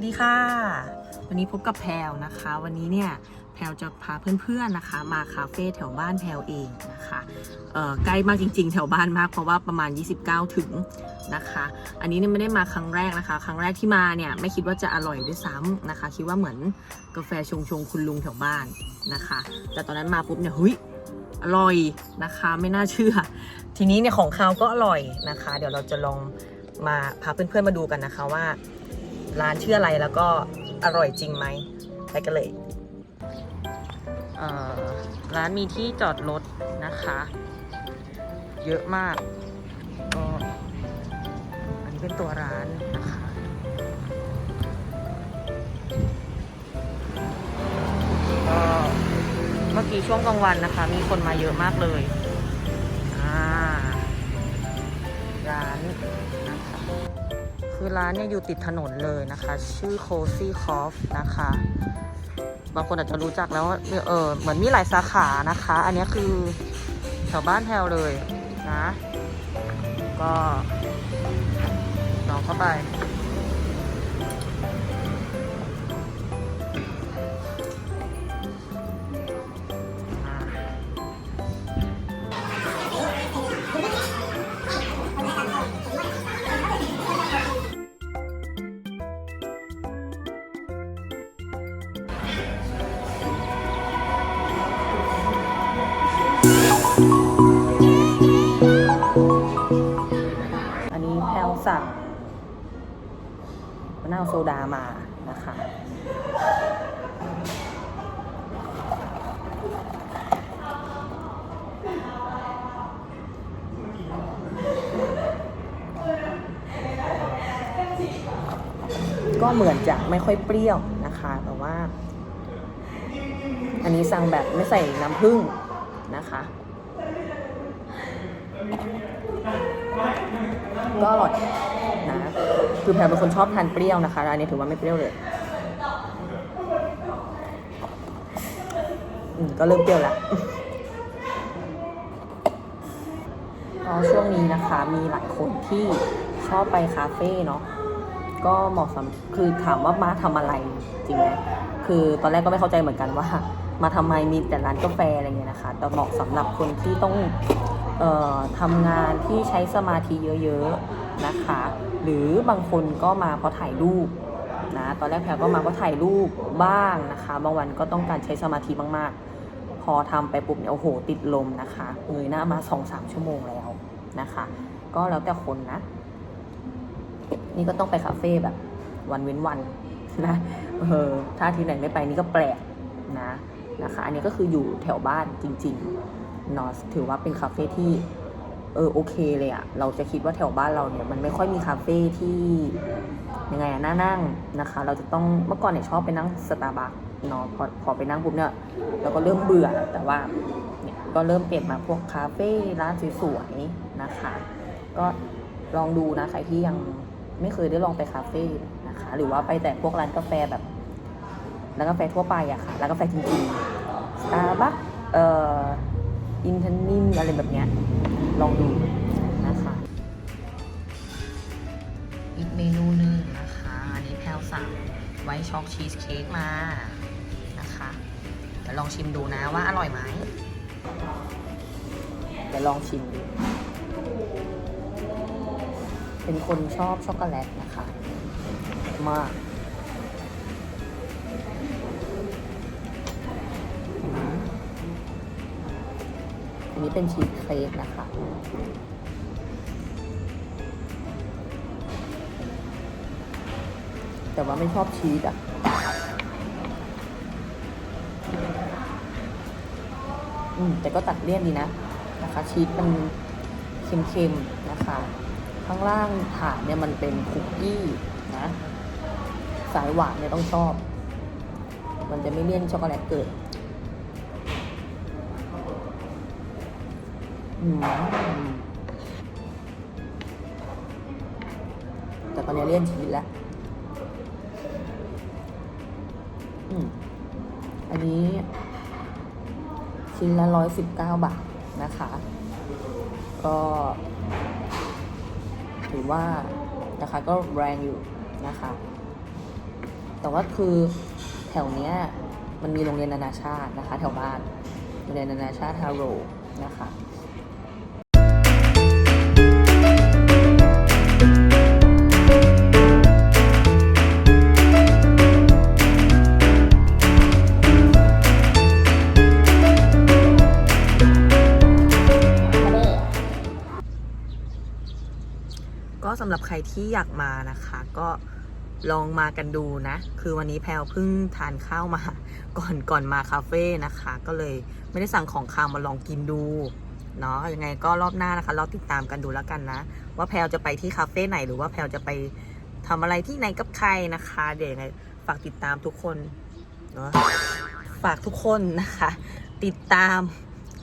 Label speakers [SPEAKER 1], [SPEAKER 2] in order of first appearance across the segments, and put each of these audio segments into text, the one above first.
[SPEAKER 1] วัสดีค่ะ วันนี้พบกับแพลวนะคะ วันนี้เนี่ยแพลวจะพาเพื่อนๆนะคะ มาคาเฟ่แถวบ้านแพลวเองนะคะเอ่อใกล้มากจริง ๆ แถวบ้านมากเพราะว่าประมาณ 29 ถึงนะคะ อันนี้เนี่ยไม่ได้มาครั้งแรกนะคะ ครั้งแรกที่มาเนี่ยไม่คิดว่าจะอร่อยด้วยซ้ำนะคะ คิดว่าเหมือนกาแฟชงชงๆคุณลุงแถวบ้านนะคะ แต่ตอนนั้นมาปุ๊บเนี่ยเฮ้ยอร่อยนะคะไม่น่าเชื่อ ทีนี้เนี่ยของเขาก็อร่อยนะคะ เดี๋ยวเราจะลองมาพาเพื่อนๆมาดูกันนะคะว่า ร้านชื่ออะไรแล้วก็อร่อยจริงไหมไปกันเลยเร้านมีที่จอดรถนะคะ เยอะมากก็อันนี้เป็นตัวร้านนะคะก็เมื่อกี้ช่วงกลางวันนะคะ มีคนมาเยอะมากเลย คือร้านเนี่ยอยู่ติดถนนเลยนะคะ ชื่อ Cozy Coff นะคะ บางคนอาจจะรู้จักแล้วว่าเออเหมือนมีหลายสาขานะคะ อันนี้คือแถวบ้านแพวเลยนะ ก็ลองเข้าไป สั่งมะนาวโซดามานะคะก็เหมือนจะไม่ค่อยเปรี้ยวนะคะ แต่ว่า อันนี้สั่งแบบไม่ใส่น้ำผึ้งนะคะ ก็อร่อย คือแพรเป็นคนชอบทานเปรี้ยวนะคะร้านนี้ถือว่าไม่เปรี้ยวเลยก็เริ่มเปรี้ยวแล้วพราะช่วงนี้นะคะมีหลายคนที่ชอบไปคาเฟ่เนาะก็เหมาะสำคือถามว่ามาทำอะไรจริงไหมคือตอนแรกก็ไม่เข้าใจเหมือนกันว่า มาทำไมมีแต่ร้านกาแฟอะไรเงี้ยนะคะ แต่เหมาะสำหรับคนที่ต้องเอ่อทำงานที่ใช้สมาธิเยอะๆ นะคะ หรือบางคนก็มาเพราะถ่ายรูปนะตอนแรกแพรก็มาเพราะถ่ายรูปบ้างนะคะ บางวันก็ต้องการใช้สมาธิมากๆ พอทำไปปุ๊บเนี่ยโอ้โหติดลมนะคะเงยหน้ามาสองสามชั่วโมงแล้วนะคะ ก็แล้วแต่คนนะ นี่ก็ต้องไปคาเฟ่แบบ วันเว้นวันนะเออถ้าที่ไหนไม่ไปนี่ก็แปลกนะนะคะ อันนี้ก็คืออยู่แถวบ้านจริงๆเนาะถือว่าเป็นคาเฟ่ที่ เออโอเคเลยอะเราจะคิดว่าแถวบ้านเราเนี่ยมันไม่ค่อยมีคาเฟ่ที่ยังไงอะน่านั่งนะคะ เราจะต้องเมื่อก่อนเนี่ยชอบไปนั่งสตาร์บัคเนาะพอพอไปนั่งปุ๊บเนี่ยเราก็เริ่มเบื่อแต่ว่าเนี่ยก็เริ่มเปลี่ยนมาพวกคาเฟ่ร้านสวยๆนะคะ ก็ลองดูนะใครที่ยังไม่เคยได้ลองไปคาเฟ่นะคะ หรือว่าไปแต่พวกร้านกาแฟแบบร้านกาแฟทั่วไปอะค่ะร้านกาแฟจริงๆสตาร์บัคเอ่อ อินทนนิมอะไรแบบเนี้ยลองดูนะคะ อีกเมนูหนึ่งนะคะ อันนี้แพลวสั่งไวท์ช็อกชีสเค้กมานะคะเดี๋ยวลองชิมดูนะว่าอร่อยไหมเดี๋ยวลองชิมดูเป็นคนชอบช็อกโกแลตนะคะ มาก อันนี้เป็นชีสเค้กนะคะ แต่ว่าไม่ชอบชีสอะอืมแต่ก็ตัดเลี่ยนดีนะนะคะ ชีสมันเค็มๆนะคะ ข้างล่างฐานเนี่ยมันเป็นคุกกี้นะ สายหวานเนี่ยต้องชอบ มันจะไม่เลี่ยนช็อกโกแลตเกิด แต่ตอนนี้เลี่ยนชีสแล้วอันนี้ ชิ้นละร้อยสิบเก้าบาทนะคะ ก็ถือว่านะคะก็แรงอยู่นะคะ แต่ว่าคือแถวเนี้ยมันมีโรงเรียนนานาชาตินะคะ แถวบ้านโรงเรียนนานาชาติฮาโรนะคะำหรับใครที่อยากมานะคะ ก็ลองมากันดูนะ คือวันนี้แพลวเพิ่งทานข้าวมา ก่อนก่อนมาคาเฟ่นะคะ ก็เลยไม่ได้สั่งของคาวมาลองกินดูเนาะยังไงก็รอบหน้านะคะรอติดตามกันดูแล้วกันนะ ว่าแพลวจะไปที่คาเฟ่ไหนหรือว่าแพลวจะไปทำอะไรที่ไหนกับใครนะคะ เดี๋ยวยังไงฝากติดตามทุกคนเนาะฝากทุกคนนะคะ ติดตาม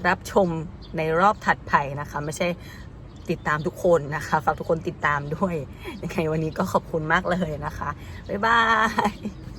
[SPEAKER 1] รับชมในรอบถัดไปนะคะ ไม่ใช่ ติดตามทุกคนนะคะ ฝากทุกคนติดตามด้วยยังไงวันนี้ก็ขอบคุณมากเลยนะคะ บ๊ายบาย